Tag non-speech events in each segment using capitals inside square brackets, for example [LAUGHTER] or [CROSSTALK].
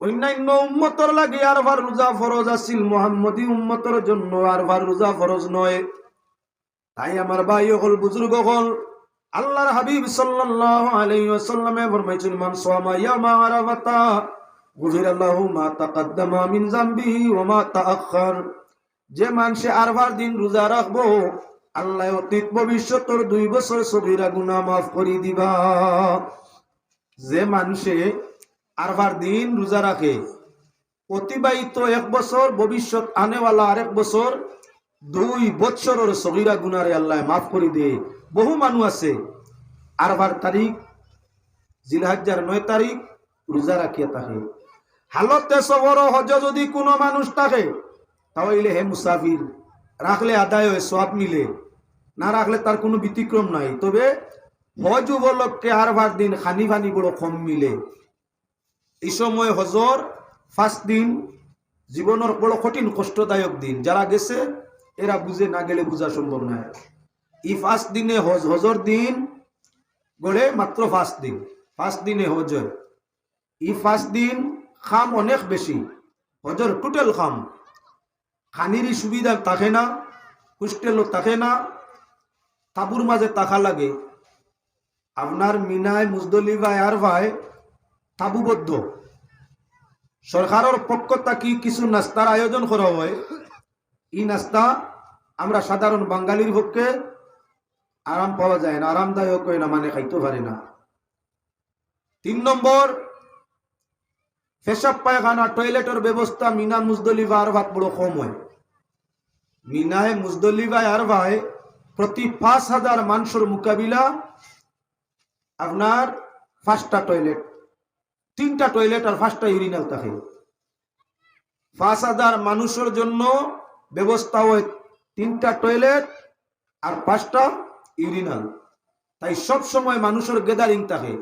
অন্যান্য উম্মতর লাগে আরবার রোজা ফরজ আছিল মোহাম্মদী উম্মতর জন্য আরবার রোজা ফরজ নয়। তাই আমার ভাই হল বুজুর্গ হল আল্লাহর হাবিব সাল্লাল্লাহু আলাইহি ওয়াসাল্লামে ফরমাইছেন, মান সামা ইয়ামা আরাফাতা, গুফিরা লাহু মা তাকাদ্দামা মিন যামবিহি ওয়া মা তাআখার যে মানুষে আরবার দিন রোজা রাখব, আল্লাহ অতীত ভবিষ্যতর দুই বছর সবিরা গুনাহ মাফ করে দিবা। যে মানুষে আরবার দিন রোজা রাখে। অতিবাহিত এক বছর, ভবিষ্যৎ আনেওয়ালা আরেক বছর, দুই বৎসরের সগিরা গুনারে আল্লাহ মাফ করে দিয়ে বহু মানুষ আছে। আরবার তারিখ জিলহাজার নয় তারিখ, রোজা রাখিয়া থাকে। হালতে সবর হজ যদি কোনো মানুষ থাকে, তাহলে হে মুসাফির, রাখলে আদায় হয় সব মিলে। না রাখলে তার কোনো ব্যতিক্রম নাই। তবে হজ উপলক্ষে আরবার দিন খানি ফানি বড় কম মিলে। এই সময় হজর ফার্স্ট দিন জীবনের বড় কঠিন, কষ্টদায়ক দিন। যারা গেছে, এরা বুঝে না গেলে বোঝা সম্ভব নয়। এই ফার্স্ট দিনে হজ, হজর দিন গড়ে মাত্র ফার্স্ট দিন। ফার্স্ট দিনে হজ হয়। এই ফার্স্ট দিন খাম অনেক বেশি। হজর টোটাল খাম। খানিরই সুবিধা থাকে না হোস্টেলও থাকে না, তাবুর মাঝে তাকা লাগে। আপনার মিনায় মুজদলিভাই আর ভাই তাবুবদ্ধ। সরকারের পক্ষ থাকি কিছু নাস্তার আয়োজন করা হয়। এই নাস্তা আমরা সাধারণ বাঙালির পক্ষে আরাম পাওয়া যায় না, আরামদায়ক হয় না মানে খাইতে পারে না। তিন নম্বর, পেশাব পায়খানা, টয়লেটের ব্যবস্থা মিনা মুজদলিবা আর ভাত বড় কম হয়। মিনায় মুজদলিবা আর ভাই প্রতি পাঁচ হাজার মানুষের মোকাবিলা আপনার পাঁচটা টয়লেট। তিনটা টয়লেট আর পাঁচটা ইউরিনাল থাকে। পাঁচ হাজার মানুষের জন্য ব্যবস্থা হয় তিনটা টয়লেট আর পাঁচটা ইউরিনাল তাই সব সময় মানুষের গেদারিং থাকে।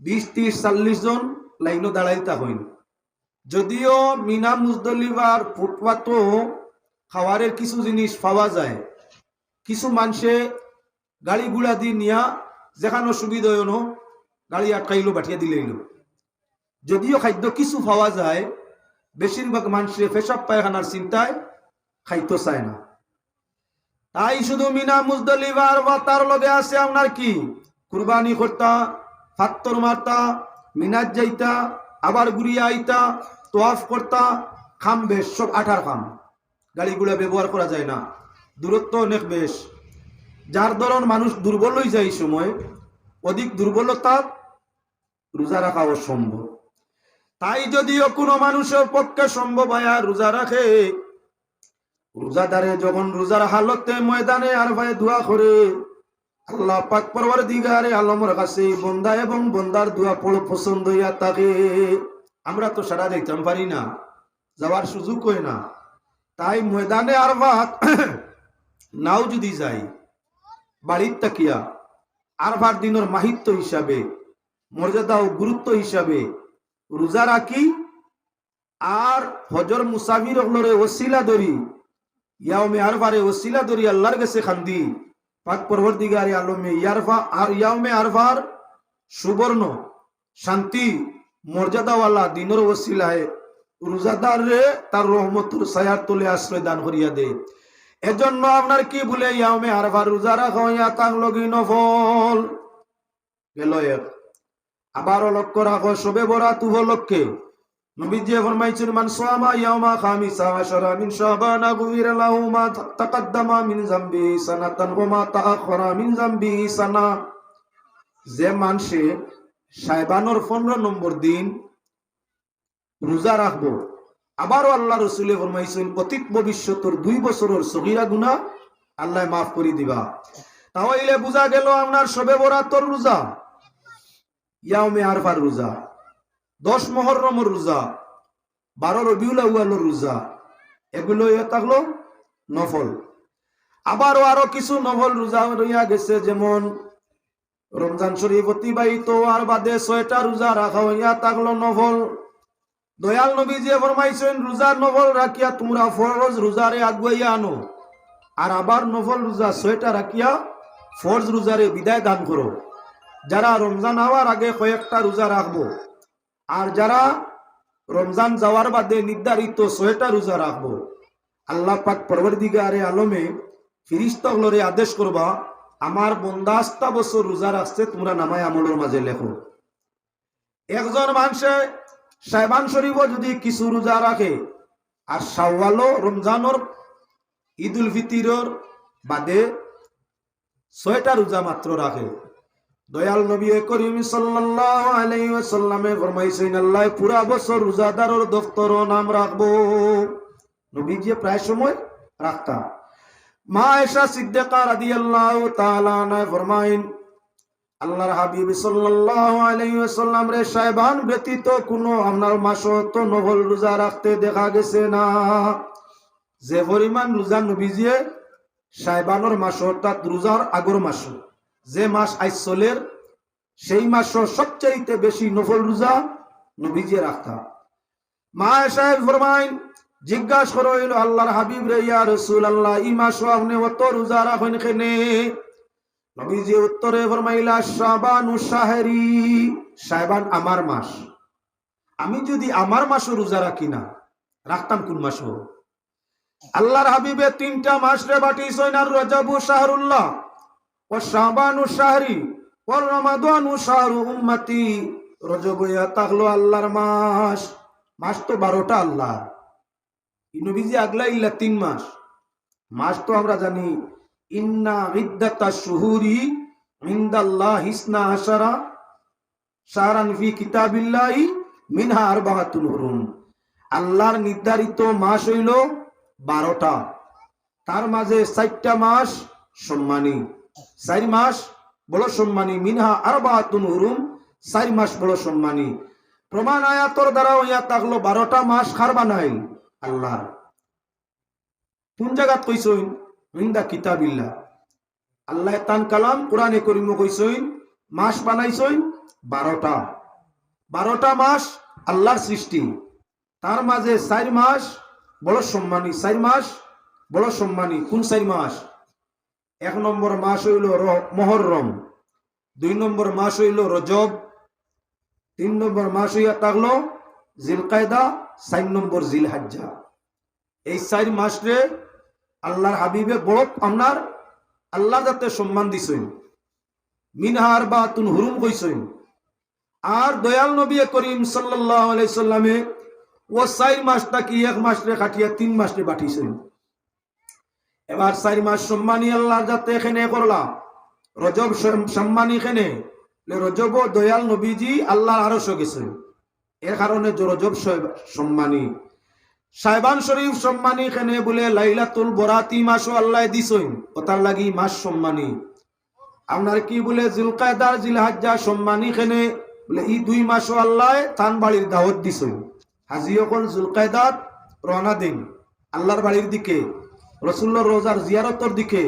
বিশ, ত্রিশ, চল্লিশ জন লাইনও দাঁড়াইতে হইন যদিও মিনা মুজদলিবার ফুটপাতো খাওয়ারের কিছু জিনিস পাওয়া যায়। কিছু মানুষে গাড়ি গুড়া দিয়ে নিয়া যেখানে সুবিধা হইন গাড়ি আটকাইলো বাঠিয়া দিলেইল যদিও খাদ্য কিছু পাওয়া যায়, বেশিরভাগ মানুষের পেশাব পায়খানার চিন্তায় খাইতে চায় না। তাই শুধু মিনা, মুজদলিবার বা তার লগে আছে আপনার কি? কুরবানি করতা, ফাত্তর মারতা মিনাজ যাইতা, আবার ঘুরিয়া আইতা, তোয়াফ করতা, খাম বেশ, সব আঠার খাম। গাড়িগুলা ব্যবহার করা যায় না। দূরত্ব অনেক বেশ। যার ধরন মানুষ দুর্বল হয়ে যায় এই সময়, অধিক দুর্বলতা রোজা রাখা অসম্ভব। তাই যদিও কোনো মানুষের পক্ষে সম্ভব হয় আর রোজা রাখে, রোজাদারে যখন রোজার হালতে ময়দানে আর ভাই দোয়া করে, আল্লাহ পাক পরবার দিগারে আলমর কাছে বন্দা এবং বন্দার দোয়া পড়ো পছন্দ হইয়া থাকে আমরা তো সারা দেখতাম পারি না, যাওয়ার সুযোগ হয় না। তাই ময়দানে আর ভাত [COUGHS] নাও যদি যাই, বাড়ির তাকিয়া আর ভাত দিনের মাহিত্য হিসাবে, মর্যাদা ও গুরুত্ব হিসাবে রোজা রাখি আর হজর মুসাফির হলরে ওসিলা দরি ইয়াওমে আরফারে ওসিলা দরি আল্লাহর কাছে খান্দি পাক পরবর্তীগারে আলমে ইয়ারফা আর ইয়াওমে আরফার সুবর্ণ, শান্তি, মর্যাদাওয়ালা দিনের ওসিলায় রোজাদার রে তার রহমতুর সায়ার তোলে আশ্রয় দান করিয়া দে। এজন্য আপনার কি বলে, ইয়াওমে আরফার রোজা রাখা, ইয়া লগি নফল গেল এক। আবারও লক্ষ্য রাখো সবে বরাত উপলক্ষে। নবীজি ফরমাইছেন, মান খামিসা আশরা মিন শাবান মা তাকাদ্দামা মিন ওয়া মা তাআখারা মিন যামবি সানা। যে মানসে সাইবানোর 15 নম্বর দিন রোজা রাখব, আবারও আল্লাহ রসুলে ফরমাইছেন, অতীত ভবিষ্যতের দুই বছরের সগিরা গুনাহ আল্লাহ মাফ করে দিবা। তাহলে বুঝা গেল আপনার সবে বরাতর রোজা। ইয়াউমে আরফার রোজা, দশ মহরমর রোজা, বারো রবিউল আউয়ালের রোজা এগুলো থাকল নফল। আবারও আরও কিছু নফল রোজা রইয়া গেছে, যেমন রমজান শরীফ অতিবাহিত আর বাদে ছয়টা রোজা রাখা হইয়া থাকল নফল। দয়াল নবী যে ফরমাইছেন রোজার নফল রাখিয়া তোমরা ফরজ রোজারে আগুয়াইয়া আনো। আর আবার নফল রোজা ছয়টা রাখিয়া ফরজ রোজারে বিদায় দান করো। যারা রমজান হওয়ার আগে কয়েকটা রোজা রাখব, আর যারা রমজান যাওয়ার বাদে নির্ধারিত ছয়টা রোজা রাখব, আল্লাহ পাক পরবর্তীকারে আলমে ফিরিস্তগুলোরে আদেশ করবা, আমার বন্দাস্তা বছর রোজা রাখছে, তোমরা নামায় আমলের মাঝে লেখো। একজন মানুষে সাহেবান শরীফও যদি কিছু রোজা রাখে, আর শাওয়ালও রমজানোর ঈদ উল ফিতিরর বাদে ছয়টা রোজা মাত্র রাখে। দয়াল নবী করিম সাল্লাল্লাহু আলাইহি ওয়াসাল্লামে ফরমাইছেন, আল্লাহ, পুরা বছর নাম রাখব। নবী যে প্রায় সময় রাখতা মা আয়েশা সিদ্দিকা রাদিয়াল্লাহু তাআলা আনহা ফরমাইন, আল্লাহর হাবিব সাল্লাল্লাহু আলাইহি ওয়াসাল্লাম রে ব্যতীত কোনো আপনার মাস তো নফল রোজা রাখতে দেখা গেছে না। যে পরিমাণ রোজা নবীজিয়ে সাহেবানোর মাস অর্থাৎ রোজার আগর মাস যে মাস আইসলের, সেই মাস সবচাইতে বেশি নফল রোজা নবীজি রাখতা মা সাহেব ফরমাইন, জিজ্ঞাসা করো আল্লাহর হাবিব রসুল আল্লাহ ই মাস আপনি অত রোজা রাখেন কেনে? নবীজি উত্তরে ফরমাইলা, শাবানু শাহরি সাহেবান আমার মাস। আমি যদি আমার মাসও রোজা রাখি না, রাখতাম কোন মাসও? আল্লাহর হাবিবে তিনটা মাস রে বাটি সৈনার রজাবু শাহরুল্লাহ। ও শাবানু শাহরি ও রমাদানু শাহরু উম্মতি। রজব ইয়া তাকলো আল্লাহর মাস। মাস তো বারোটা আল্লাহ। নবীজি আগলা ইল্লা তিন মাস। মাস তো আমরা জানি, ইন্না ইদ্দাতা শুহুরি ইন্দাল্লাহ হিসনা আশারা শাহরান ফি কিতাবিল্লাহি মিনহা আরবাহাতুন হুরুম আল্লাহর নির্ধারিত মাস হইল বারোটা। তার মাঝে চারটা মাস সম্মানী। চার মাস বড় সম্মানী, মিনহা আরবাহাতুন হুরুম চার মাস বড় সম্মানী। প্রমাণ আয়াতর দ্বারা ইয়া থাকল বারোটা মাস খারবা নাই। আল্লাহ, কোন জায়গাত কইসইন? মিন্দা কিতাবিল্লাহ। আল্লাহ তান কালাম কোরআনে করিম কইসইন, মাস বানাইছইন বারোটা। বারোটা মাস আল্লাহর সৃষ্টি। তার মাঝে চার মাস বড় সম্মানী, চার মাস বড় সম্মানী, কোন চার মাস? এক নম্বর মাস হইল মহররম দুই নম্বর মাস হইল রজব। তিন নম্বর মাস হইয়া থাকল জিলকায়দা। চার নম্বর জিল হাজ্জা এই চার মাসে আল্লাহর হাবিবে বড় আপনার আল্লাহ যাতে সম্মান দিছেন। মিনহার বা তুন হুরুম কইছেন। আর দয়াল নবী করিম সাল্লাল্লাহু আলাইহি সাল্লামে ও চার মাসটা কি এক মাস রে কাটিয়া তিন মাস রে বাটিছেন? এবার চার মাস সম্মানী আল্লাহ যাতে এখানে করলা রজব সম্মানী এখানে। রজব দয়াল নবীজি আল্লাহ আরশ গেছে। এর কারণে রজব সম্মানী। সাহেবান শরীফ সম্মানী এখানে বলে, লাইলাতুল বরাতি মাসও আল্লাহ দিছইন ওতার লাগি মাস সম্মানী। আপনার কি বলে, জুলকায়দার জিলহাজ্জা সম্মানী এখানে বলে ই দুই মাসও আল্লাহ তান বাড়ির দাওয়াত দিছইন হাজি অকল জুলকায়দাত রওনা দিন। আল্লাহর বাড়ির দিকে। রসুল্লাহ রোজার জিয়ারতর দিকে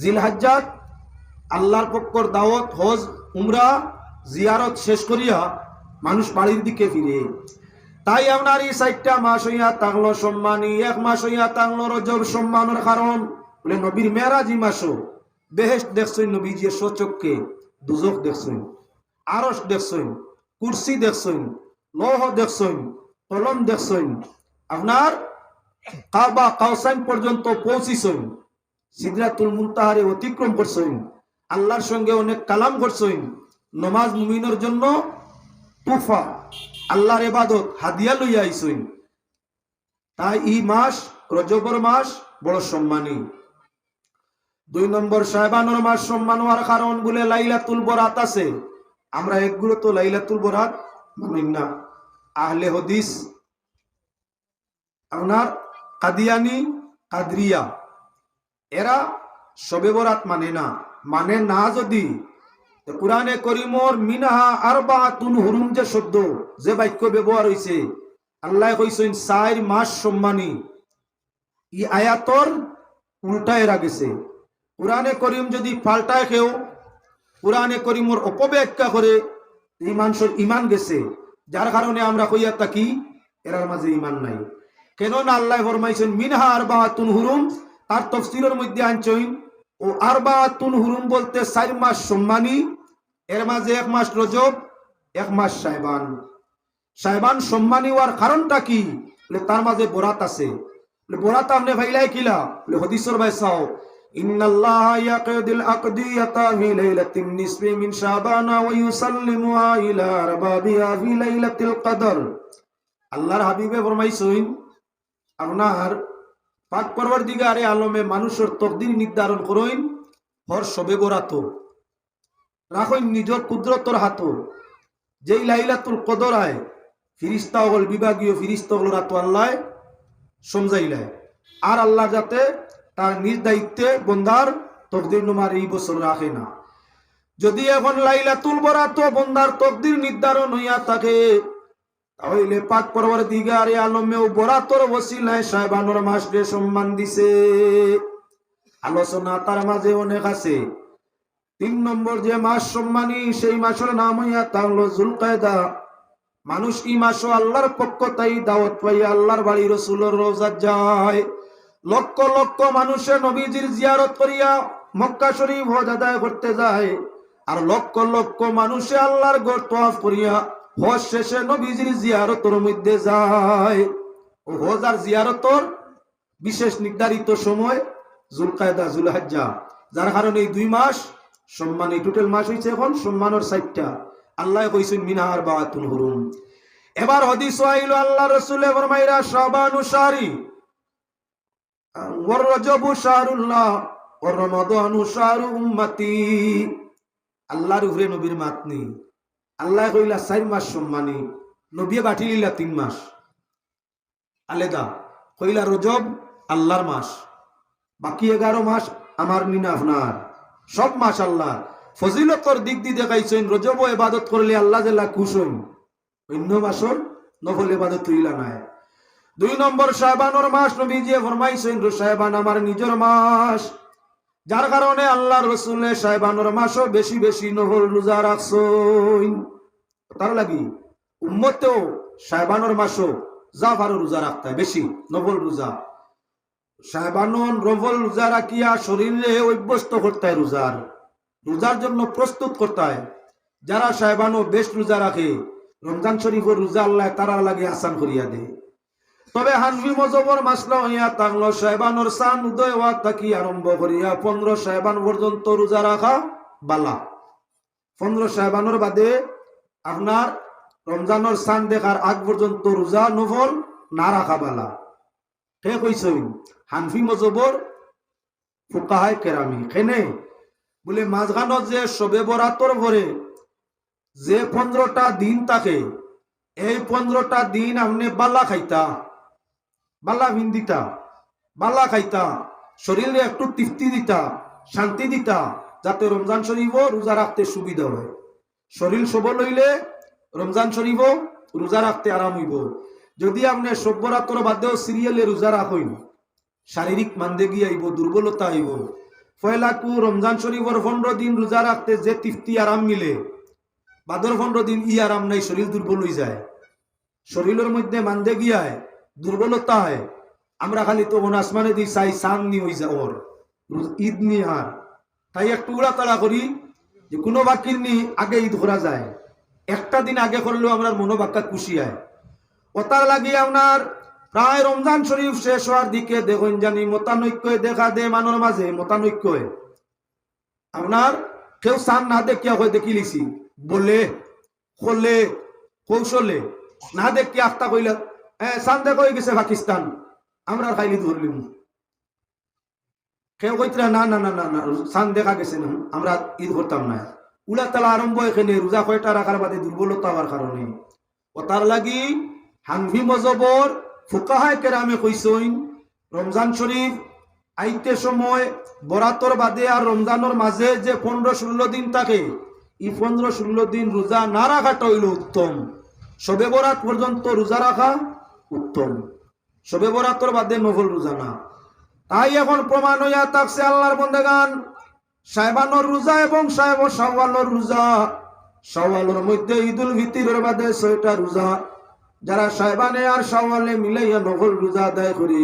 জিলহাজ্জাত, আল্লাহর পক্ষর দাওয়াত, হজ, উমরা, জিয়ারত শেষ করিয়া মানুষ বাড়ির দিকে ফিরে। তাই আপনার এই চারটা মাস হইয়া তাংলো সম্মানী, এক মাস হইয়া তাংলো রজব সম্মানের কারণ। বলে নবীর মেরাজি মাসও বেহেস দেখছেন, নবীজি সচককে দুজক দেখছেন আরস দেখছেন, কুরসি দেখছেন, লৌহ দেখছেন, কলম দেখছেন। আপনার কাবা কাউসাইন পর্যন্ত পৌঁছিছেন। সিদরাতুল মুনতাহারে অতিক্রম করছেন। আল্লাহর সঙ্গে অনেক কালাম করছেন। নমাজ মুমিনের জন্য তুফা, আল্লাহর এবাদত হাদিয়া লইয়া আইসইন তাই এই মাস, রজবর মাস বড় সম্মানী। দুই নম্বর সাহেবানোর মাস সম্মান হওয়ার কারণ বলে লাইলাতুল বরাত আছে। আমরা একগুলো তো লাইলাতুল বরাত মানি না। আহলে হদিস, আপনার কাদিয়ানি, কাদরিয়া। এরা সবে বরাত মানে না। মানে না যদি কোরআনে করিমর মিনাহা আর বা তুন হুরুম যে শব্দ, যে বাক্য ব্যবহার হয়েছে আল্লাহ কইছেন চার মাস সম্মানী। ই আয়াতর উল্টায় রাগেছে কোরআনে করিম যদি পাল্টায় কেউ কোরআনে করিমর অপব্যাখ্যা করে এই মানুষের ইমান গেছে। যার কারণে আমরা কইয়া থাকি, এরার মাঝে ইমান নাই। কেন না আল্লাহ ফরমাইছেন মিনহা আর বা তুন হুরুম তার তফসিরের মধ্যে আনছইন ও আর বা তুন হুরুম বলতে চার মাস সম্মানী এর মাঝে এক মাস রজব এক মাস সাহেবান সাহেবান সম্মানী হওয়ার কারণটা কি বলে তার মাঝে বরাত আছে বলে বরাত আপনি ভাইলাই কিলা বলে হদিসর ভাই চাও إن الله يقضي الأقضية في ليلة النصف من شعبان ويسلمها إلى أربابها في ليلة القدر আল্লাহর হাবিবে ফরমাইছইন আপনার পাক পরবর্তীকারে আলমে মানুষের তকদির নির্ধারণ করইন হর সবে বরাত। রাখইন নিজর কুদরতর হাত। যেই লাইলাতুল কদর আয় ফিরিস্তা হল, বিভাগীয় ফিরিস্তা হল রাত আল্লাহ সমজাইলায় আর আল্লাহ যাতে তার নিজ দায়িত্বে বন্দার তকদির নুমার এই বছর রাখে না। যদি এখন লাইলাতুল বরাত বন্দার তকদির নির্ধারণ হইয়া থাকে তাহলে পাক পরবর দিগারে আলমেও বরাতর বসিলায় সাহেবানোর মাসকে সম্মান দিছে। আলোচনা তার মাঝে অনেক আছে। তিন নম্বর যে মাস সম্মানী, সেই মাসের নাম হইয়া তা হলো জুলকায়দা। মানুষ এই মাসও আল্লাহর পক্ষ তাই দাওয়াত পাইয়া আল্লাহর বাড়ি রসুলের রোজার যায়। লক্ষ লক্ষ মানুষে নবীজির জিয়ারত করিয়া মক্কা শরীফ হজ আদায় করতে যায়। আর লক্ষ লক্ষ মানুষে আল্লাহর গড় তোয়াফ করিয়া হজ শেষে নবীজির জিয়ারতর মধ্যে যায়। হজ আর জিয়ারতর বিশেষ নির্ধারিত সময় জুলকায়দা, জুলহাজ্জা। যার কারণে এই দুই মাস সম্মান, এই টোটাল মাস হয়েছে এখন সম্মানের সাইটটা আল্লাহ কইছেন, মিনার বাতুন হুরুম। এবার হদিস আইলো, আল্লাহ রসুল ওর শাহরুল্লাহ। ওর আল্লাহর উপরে নবীর মাতনি আল্লাহ কইলা চার মাস সম্মানী নবিয়ে বাটি লিলা তিন মাস। আলেদা, কইলা রজব আল্লাহর মাস। বাকি এগারো মাস আমার মিনা আপনার। সব মাস আল্লাহ। ফজিলতর দিক দিয়ে দেখাইছেন, রজব এবাদত করলে আল্লাহ জেলা খুশ হইন। অন্য মাসর নফল এবাদত তুইলা নাই। দুই নম্বর সাহেবানোর মাস নবী যে ফরমাইছেন সাহেবান আমার নিজের মাস। যার কারণে আল্লাহ রসুলে সাহেবানোর মাসও বেশি বেশি নহল রোজা রাখছইন তার লাগি উম্মতেও সাহেবানোর মাসও ভালো রোজা রাখতে হয়, বেশি, নবল রোজা। সাহেবানন রবল রোজা রাখিয়া শরীরে অভ্যস্ত করতে হয় রোজার। রোজার জন্য প্রস্তুত করতে হয়। যারা সাহেবানো বেশ রোজা রাখে, রমজান শরীফের রোজা আল্লাহ তারা লাগে আসান করিয়া দেয়। তবে হানফি মজবর মাসলা হইয়া তাংলো সাহেবানোর সান উদয় হওয়া তাকি আরম্ভ করিয়া পনেরো সাহেবান পর্যন্ত রোজা রাখা বালা। পনেরো সাহেবানোর বাদে আপনার রমজানোর সান দেখার আগ পর্যন্ত রোজা, নফল না রাখা বালা। হে কইসইন হানফি মজবর ফুকাহায় কেরামি। কেনে? বলে মাঝখানত যে সবে বরাতর ভরে যে পনেরোটা দিন থাকে, এই পনেরোটা দিন আপনি বাল্লা খাইতা বাল্লা ভিন দিতা বাল্লা খাইতা, শরীরে একটু তৃপ্তি দিতা, শান্তি দিতা, যাতে রমজান শরীফও রোজা রাখতে সুবিধা হয়। শরীর সবল হইলে রমজান শরীফও রোজা রাখতে আরাম হইব। যদি আপনি সভ্যরাত্র বাদেও সিরিয়ালে রোজা রাখইন শারীরিক মান্দেগি আইব, দুর্বলতা আইব। ফয়লাকু রমজান শরীফর পনেরো দিন রোজা রাখতে যে তৃপ্তি আরাম মিলে, বাদর পনেরো দিন ই আরাম নাই, শরীর দুর্বল হয়ে যায়। শরীরের মধ্যে মান্দে গিয়ায় দুর্বলতা হয় আমরা খালি তো মন আসমানে দিই, চাই সান নি হয়ে যায় ওর। ঈদ নি আর তাই একটু উড়াতাড়া করি যে কোনো বাকির নি আগে ঈদ করা যায়। একটা দিন আগে করলেও আমরা মনোবাক্যা খুশি হয়। ওতার লাগিয়ে আপনার প্রায় রমজান শরীফ শেষ হওয়ার দিকে দেখুন জানি মতানৈক্য দেখা দে মানর মাঝে মতানৈক্য আপনার কেউ সান না দেখিয়া হয়ে দেখি লিছি। বলে খোলে কৌশলে। না দেখি আখতা কইল হ্যাঁ সান দেখ হয়ে গেছে পাকিস্তান। আমরা খাইলি ধরলিম। কেউ কইতরা না না না না না সান দেখা গেছে না। আমরা ঈদ করতাম না। উলা তালা আরম্ভ এখানে, রোজা কয়টা রাখার বাদে দুর্বলতা হওয়ার কারণে। ও তার লাগি হাংভি মজবর ফুকাহায় কেরামে কইসইন, রমজান শরীফ আইতে সময় বরাতর বাদে আর রমজানোর মাঝে যে পনেরো ষোলো দিন থাকে, এই পনেরো ষোলো দিন রোজা না রাখাটা হইল উত্তম। সবে বরাত পর্যন্ত রোজা রাখা উত্তম। সবে বরাতর বাদে নফল রোজা না। তাই এখন প্রমাণ হইয়া থাকছে আল্লাহর বন্দেগান। সাহেবানোর রোজা এবং সাহেব সাওয়ালোর রোজা। সাওয়ালোর মধ্যে ঈদুল ভিত্তির বাদে ছয়টা রোজা। যারা সাহেবানে আর সাওয়ালে মিলাইয়া নকল রোজা আদায় করি,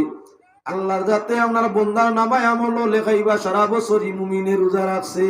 আল্লাহর যাতে আপনার বন্দার নামায় আমল লেখাইবা সারা বছরই মুমিনে রোজা রাখছে।